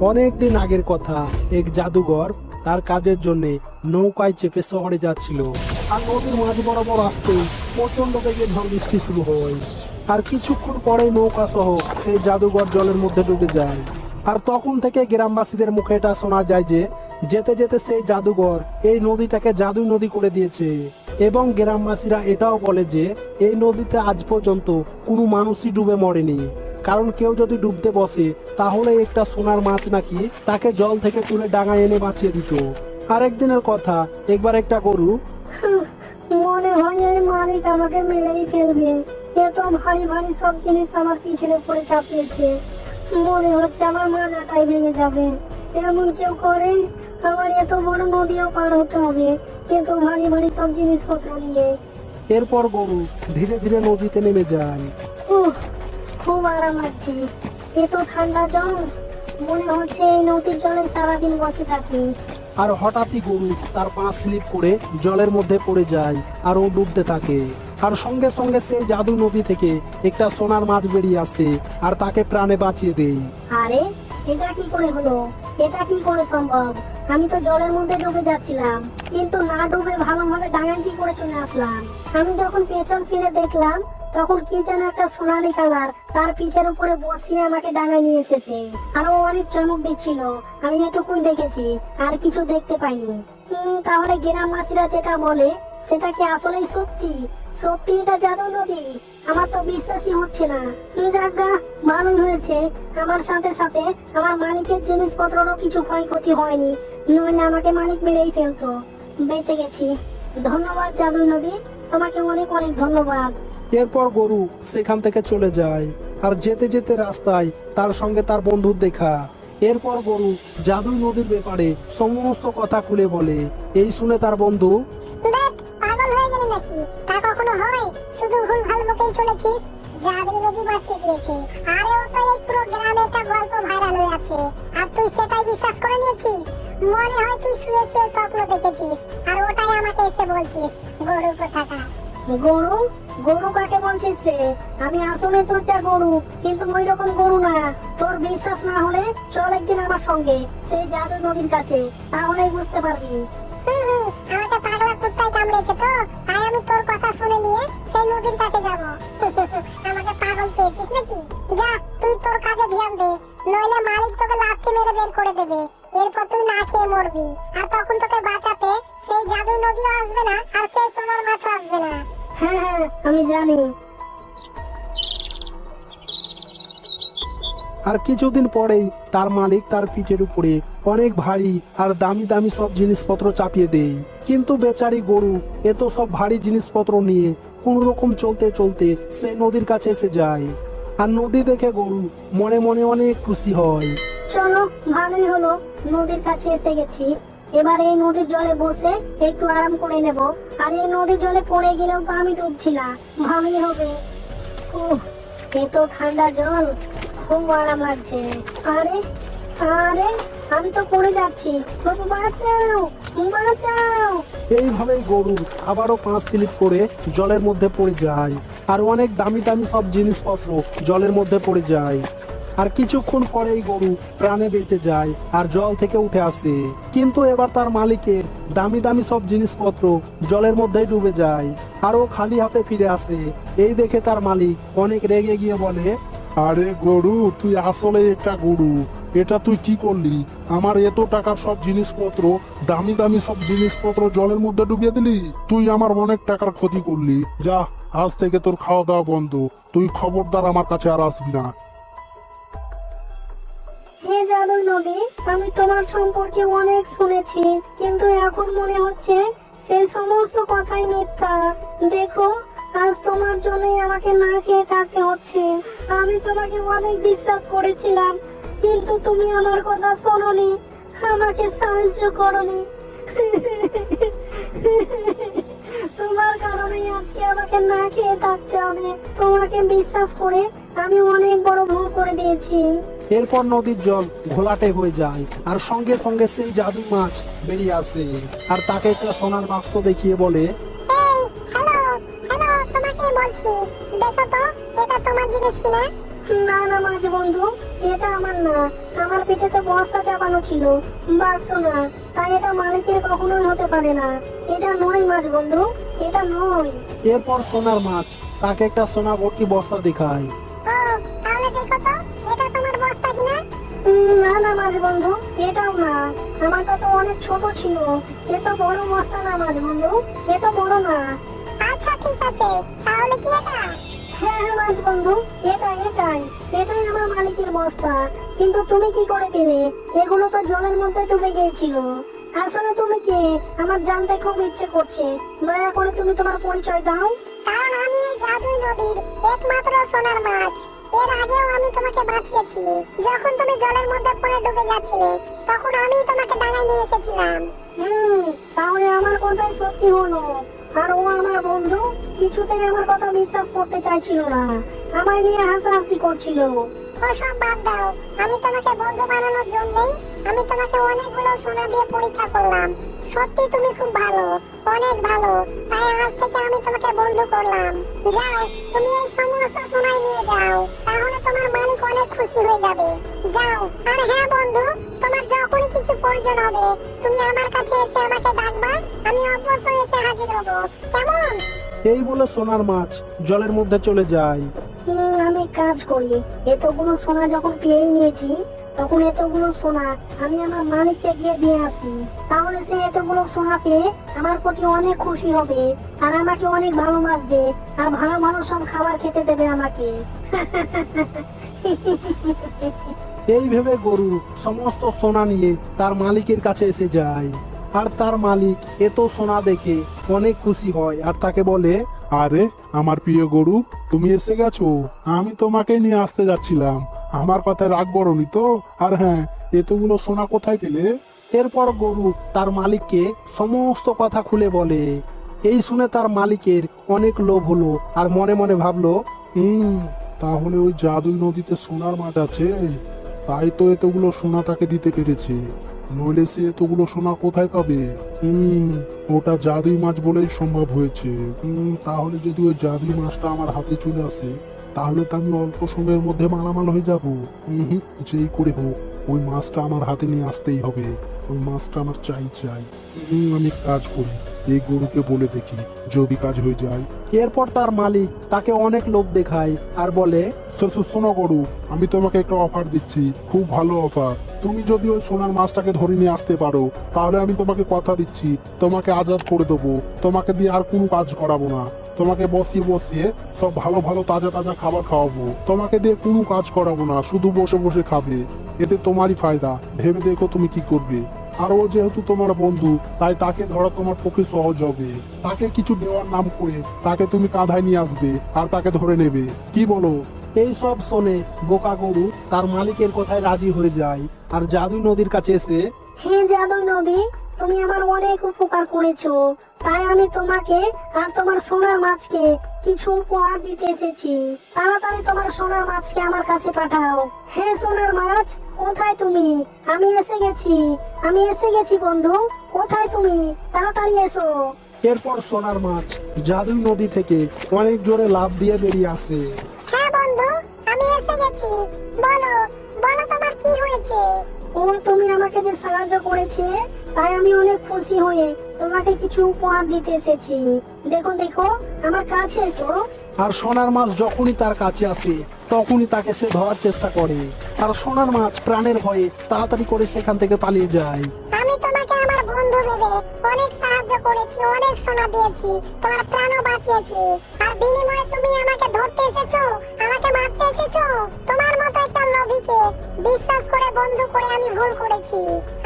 অনেক দিন আগের কথা, এক জাদুঘর তার কাজের জন্য নৌকায় চেপে শহরে যাচ্ছিল। আর নদীর মাঝ বরাবর আসতে প্রচণ্ড বেগে ঝড় বৃষ্টি শুরু হয়। আর কিছুক্ষণ পরে নৌকা সহ সেই জাদুঘর জলের মধ্যে ডুবে যায়। আর তখন থেকে গ্রামবাসীদের মুখে এটা শোনা যায় যে, যেতে যেতে সেই জাদুঘর এই নদীটাকে জাদুই নদী করে দিয়েছে। এবং গ্রামবাসীরা এটাও বলে যে, এই নদীতে আজ পর্যন্ত কোনো মানুষই ডুবে মরেনি। কারণ কেউ যদি ডুবতে বসে তাহলে একটা সোনার মাছ নাকি তাকে জল থেকে তুলে ডাঙায় এনে বাঁচিয়ে দিত। আরেকদিনের কথা একবার একটা গরু মনে হয় এই মালিক আমাকে মেরেই ফেলবে। এত ভারী ভারী সব জিনিস আমার পিঠের উপরে চাপিয়েছে। মনে হচ্ছে আমার মাথাটাই ভেঙে যাবে। এমন কেউ করে আমার এত বড় নদীও পার হতে হবে। এত ভারী ভারী সব জিনিসপত্র নিয়ে। এরপর গরু ধীরে ধীরে নদীতে নেমে যায়। খুব আরাম লাগছে এত ঠান্ডা জল মনে হচ্ছে এই নদীর জলে সারাদিন বসে থাকি। আর হঠাৎই গরু তার পা স্লিপ করে জলের মধ্যে পড়ে যায় আর ও ডুবতে থাকে। আর সঙ্গে সঙ্গে সেই জাদু নদী থেকে একটা সোনার মাছ বেরিয়ে আসে আর তাকে প্রাণে বাঁচিয়ে দেয়। আরে এটা কি করে হলো? এটা কি করে সম্ভব? আমি তো জলের মধ্যে ডুবে যাচ্ছিলাম কিন্তু না ডুবে ভালোভাবে ডাঙায় কি করে চলে আসলাম? আমি যখন পেছন ফিরে দেখলাম তখন কি যেন একটা সোনালি কালার তার পিঠের উপরে বসিয়ে আমাকে ডাঙায় নিয়ে এসেছে। আরও অনেক চমক দিচ্ছিল। আমি এটুকুই দেখেছি, আর কিছু দেখতে পাইনি। তাহলে গ্রামবাসীরা যেটা বলে, সেটা কি আসলেই সত্যি? সত্যি এটা জাদু নদী? আমার তো বিশ্বাসই হচ্ছে না। যাগা ভালোই হয়েছে। আমার সাথে সাথে আমার মালিকের জিনিসপত্রেরও কিছু ক্ষয়ক্ষতি হয়নি। নইলে আমাকে মালিক মেরেই ফেলতো। বেঁচে গেছি। ধন্যবাদ জাদু নদী। তোমাকে অনেক অনেক ধন্যবাদ। এরপর গরু সেখান থেকে চলে যায় আর যেতে যেতে রাস্তায় তার সঙ্গে তার বন্ধুর দেখা। এরপর গরু জাদুই নদীর ব্যাপারে সমস্ত কথা খুলে বলে। এই শুনে তার বন্ধু শুধু জাদু একটা আছে। আর তুই মনে হয় তুই স্বপ্ন দেখেছিস। আর ওটাই আমাকে এসে বলছিস গরু কোথাকার গরু গরু কাকে বলছিস রে? আমি আসলে তো একটা গরু, কিন্তু ওই রকম গরু না। তোর বিশ্বাস না হলে চল একদিন আমার সঙ্গে, সেই জাদু নদীর কাছে। তাহলেই বুঝতে পারবি। আমাকে পাগলা কুত্তায় কামড়েছে তো, তাই আমি তোর কথা শুনে নিয়ে সেই নদীর কাছে যাব। আমাকে পাগল পেয়েছিস নাকি? যা, তুই তোর কাজে ধ্যান দে, নইলে মালিক তোকে লাথি মেরে বের করে দেবে। এরপর তুই না খেয়ে মরবি। আর তখন তোকে বাঁচাতে সেই জাদু নদীও আসবে না, আর সেই সোনার মাছও আসবে না। হ্যাঁ হ্যাঁ আমি জানি। আর কিছুদিন পরেই তার মালিক তার পিঠের উপরে অনেক ভারী আর দামি দামি সব জিনিসপত্র চাপিয়ে দেয়। কিন্তু বেচারি গরু এত সব ভারী জিনিসপত্র নিয়ে কোন রকম চলতে চলতে সে নদীর কাছে এসে যায়। আর নদী দেখে গরু মনে মনে অনেক খুশি হয়। চলো ভালোই হলো। নদীর কাছে এসে গেছি। এবার এই নদীর জলে বসে একটু আরাম করে নেব। আর এই নদীর জলে পড়ে গেলেও তো আমি ডুবছি না। ভালোই হবে। উহ, এত ঠান্ডা জল। খুব আরাম লাগছে। আরে আরে আমি তো পড়ে যাচ্ছি। বাঁচাও বাঁচাও। এইভাবেই গরু আবারও পাঁচ স্লিপ করে জলের মধ্যে পড়ে যায়। আর অনেক দামি দামি সব জিনিসপত্র জলের মধ্যে পড়ে যায়। আর কিছুক্ষণ পরেই গরু প্রাণে বেঁচে যায় আর জল থেকে উঠে আসে। কিন্তু এবার তার মালিকের দামি দামি সব জিনিসপত্র জলের মধ্যেই ডুবে যায়। আর ও খালি হাতে ফিরে আসে। এই দেখে তার মালিক অনেক রেগে গিয়ে বলে, আরে গরু, তুই আসলে একটা গরু। এটা তুই কি করলি? আমার এত টাকার সব জিনিসপত্র, দামি দামি সব জিনিসপত্র জলের মধ্যে ডুবিয়ে দিলি? তুই আমার অনেক টাকার ক্ষতি করলি। যা, আজ থেকে তোর খাওয়া দাওয়া বন্ধ। তুই খবরদার আমার কাছে আর আসবি না। নদী আমি তোমার সম্পর্কে অনেক শুনেছি, কিন্তু এখন মনে হচ্ছে সেই সমস্ত কথাই মিথ্যা। দেখো, আজ তোমার জন্যই আমাকে না খেয়ে থাকতে হচ্ছে। আমি তোমাকে অনেক বিশ্বাস করেছিলাম, কিন্তু তুমি আমার কথা শোনোনি, আমাকে সাহায্য করনি। তোমার কারণেই আজকে আমাকে না খেয়ে থাকতে হবে। তোমাকে বিশ্বাস করে আমি অনেক বড় ভুল করে দিয়েছি। এরপর নদীর জল ঘোলাটে হয়ে যায় আর সঙ্গে সঙ্গে সেই জাদু মাছ বেরিয়ে আসে। আর তাকে একটা সোনার বাক্স দেখিয়ে বলে এই হ্যালো হ্যালো তোমাকে বলছি দেখো তো এটা তোমার জিনিস কিনা? না না মাঝ বন্ধু এটা আমার না। আমার পিঠেতে বস্তা চাপানো ছিল বাক্স না তাই এটা মালিকের কখনোই হতে পারে না। এটা নয় মাছ বন্ধু এটা নয়। এরপর সোনার মাছ তাকে একটা সোনা ভর্তি বস্তা দেখায়। না না মাছ বন্ধু এটাও না। আমারটা তো অনেক ছোট ছিল। এ তো বড় বস্তা না মাছ বন্ধু এ তো বড় না। আচ্ছা ঠিক আছে। তাহলে কি এটা? হ্যাঁ হ্যাঁ মাছ বন্ধু এটাই এটাই। এটাই আমার মালিকের বস্তা। কিন্তু তুমি কি করে পেলে? এগুলো তো জলের মধ্যে ডুবে গিয়েছিল। আসলে তুমি কে? আমার জানতে খুব ইচ্ছে করছে। দয়া করে তুমি তোমার পরিচয় দাও। কারণ আমি এই জাদুই নদীর একমাত্র সোনার মাছ। এর আগেও আমি তোমাকে বাঁচিয়েছি। যখন তুমি জলের মধ্যে পড়ে ডুবে যাচ্ছিলে তখন আমি তোমাকে ডাঙায় নিয়ে এসেছিলাম। হুম তাহলে আমার কথাই সত্যি হলো। আর ও আমার বন্ধু কিছুতেই আমার কথা বিশ্বাস করতে চাইছিল না। আমায় নিয়ে হাসাহাসি করছিল। ওসব বাদ দাও আমি তোমাকে বন্ধু বানানোর জন্যই আমি তোমাকে অনেকগুলো সোনা দিয়ে পরীক্ষা করলাম। সত্যি তুমি খুব ভালো। অনেক ভালো। তাই আজ থেকে আমি তোমাকে বন্ধু করলাম। যাও তুমি এই সমস্ত সোনাই নিয়ে যাও। তাহলে তোমার মালিক অনেক খুশি হয়ে যাবে। যাও আর হ্যাঁ বন্ধু তোমার যখনই কিছু প্রয়োজন হবে তুমি আমার কাছে এসে আমাকে ডাকবা আমি অবশ্যই এসে হাজির হব। কেমন? এই বলে সোনার মাছ জলের মধ্যে চলে যায়। হুম, আমি কাজ করি। এতগুলো সোনা যখন পেয়ে নিয়েছি তখন এতগুলো সোনা আমি আমার মালিককে গিয়ে দিয়ে আসি। তাহলে সে এতগুলো সোনা পেয়ে আমার প্রতি অনেক খুশি হবে আর আমাকে অনেক ভালোবাসবে আর ভালো ভালো সব খাবার খেতে দেবে আমাকে। এই ভেবে গরু সমস্ত সোনা নিয়ে তার মালিকের কাছে এসে যায়। আর তার মালিক এত সোনা দেখে অনেক খুশি হয় আর তাকে বলে, আরে, আমার প্রিয় গরু, তুমি এসে গেছো। আমি তোমাকে নিয়ে আসতে যাচ্ছিলাম। আমার কথায় রাগ বড়নি তো? আর হ্যাঁ এতগুলো সোনা কোথায় পেলে? এরপর গরু তার মালিককে সমস্ত কথা খুলে বলে। এই শুনে তার মালিকের অনেক লোভ হলো আর মনে মনে ভাবলো, হুম, তাহলে ওই জাদুই নদীতে সোনার মাছ আছে। তাই তো এতগুলো সোনা তাকে দিতে পেরেছে। নইলে সে এতগুলো সোনা কোথায় পাবে? হুম, ওটা জাদুই মাছ বলেই সম্ভব হয়েছে। হুম, তাহলে যদি ওই জাদুই মাছটা আমার হাতে চলে আসে তাহলে তো আমি অল্প সময়ের মধ্যে মালামাল হয়ে যাব। হুম যেই করে হোক, ওই মাছটা আমার হাতে নিয়ে আসতেই হবে। ওই মাছটা আমার চাই চাই। আমি কাজ করি, এই গরুকে বলে দেখি, যদি কাজ হয়ে যায়। এরপর তার মালিক তাকে অনেক লোক দেখায় আর বলে শোনো গরু, আমি তোমাকে একটা অফার দিচ্ছি, খুব ভালো অফার তুমি যদি ওই সোনার মাছটাকে ধরে নিয়ে আসতে পারো, তাহলে আমি তোমাকে কথা দিচ্ছি, তোমাকে আজাদ করে দেবো, তোমাকে দিয়ে আর কোনো কাজ করাবো না। তোমাকে বসিয়ে বসিয়ে সব ভালো ভালো তাজা তাজা খাবার খাওয়াবো। তোমাকে দিয়ে কোনো কাজ করাবো না, শুধু বসে বসে খাবে। এতে তোমারই ফায়দা। ভেবে দেখো তুমি কি করবে। আর ও যেহেতু তোমার বন্ধু, তাই তাকে ধরা তোমার পক্ষে সহজ হবে। তাকে কিছু দেওয়ার নাম করে তাকে তুমি কাঁধায় নিয়ে আসবে আর তাকে ধরে নেবে। কি বলো? এই সব শোনে বোকা গরু তার মালিকের কথায় রাজি হয়ে যায়। আর জাদু নদীর কাছে এসে হে জাদুই নদী তুমি আমার অনেক উপকার করেছ। তাই আমি তোমাকে আর তোমার সোনার মাছকে কিছু উপহার দিতে এসেছি। তাড়াতাড়ি তোমার সোনার মাছকে আমার কাছে পাঠাও। হে সোনার মাছ, কোথায় তুমি? আমি এসে গেছি। আমি এসে গেছি, বন্ধু। কোথায় তুমি? তাড়াতাড়ি এসো। এরপর সোনার মাছ জাদুই নদী থেকে অনেক জোরে লাভ দিয়ে বেরিয়ে আসে। ও তুমি আমাকে যে সাহায্য করেছিলে তাই আমি অনেক খুশি হয়ে তোমাকে কিছু উপহার দিতে এসেছি। দেখো দেখো আমার কাছে এসো। আর সোনার মাছ যখনই তার কাছে আসে তখনই তাকে সে ধরার চেষ্টা করে। আর সোনার মাছ প্রাণের ভয়ে তাড়াতাড়ি করে সেখান থেকে পালিয়ে যায়। আমি তোমাকে আমার বন্ধু ভেবে অনেক সাহায্য করেছি অনেক সোনা দিয়েছি তোমার প্রাণও বাঁচিয়েছি। আর বিনিময়ে তুমি আমাকে ধরতে এসেছ আমাকে মারতে এসেছ তোমার একটা লোভীকে বিশ্বাস করে বন্ধু করে আমি ভুল করেছি।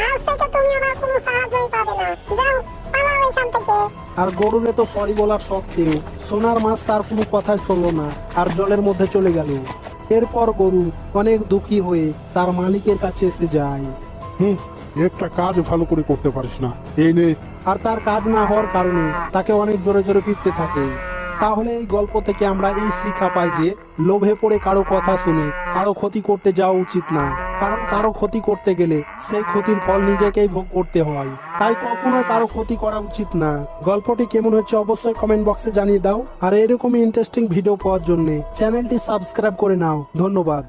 আজ থেকে তুমি আমার কোনো সাহায্যই পাবে না। যাও পালাও এখান থেকে। আর গরুরে তো সরি বলার সত্ত্বেও সোনার মাছ তার কোনো কথাই শুনলো না আর জলের মধ্যে চলে গেল। এরপর গরু অনেক দুঃখী হয়ে তার মালিকের কাছে এসে যায়। হুম একটা কাজ ভালো করে করতে পারিস না। এই নে। আর তার কাজ না হওয়ার কারণে তাকে অনেক জোরে জোরে পিটতে থাকে। তাহলে এই গল্প থেকে আমরা এই শিক্ষা পাই যে লোভে পড়ে কারও কথা শুনে কারও ক্ষতি করতে যাওয়া উচিত না। কারণ কারও ক্ষতি করতে গেলে সেই ক্ষতির ফল নিজেকেই ভোগ করতে হয়। তাই কখনো কারও ক্ষতি করা উচিত না। গল্পটি কেমন হচ্ছে অবশ্যই কমেন্ট বক্সে জানিয়ে দাও। আর এরকমই ইন্টারেস্টিং ভিডিও পাওয়ার জন্য চ্যানেলটি সাবস্ক্রাইব করে নাও। ধন্যবাদ।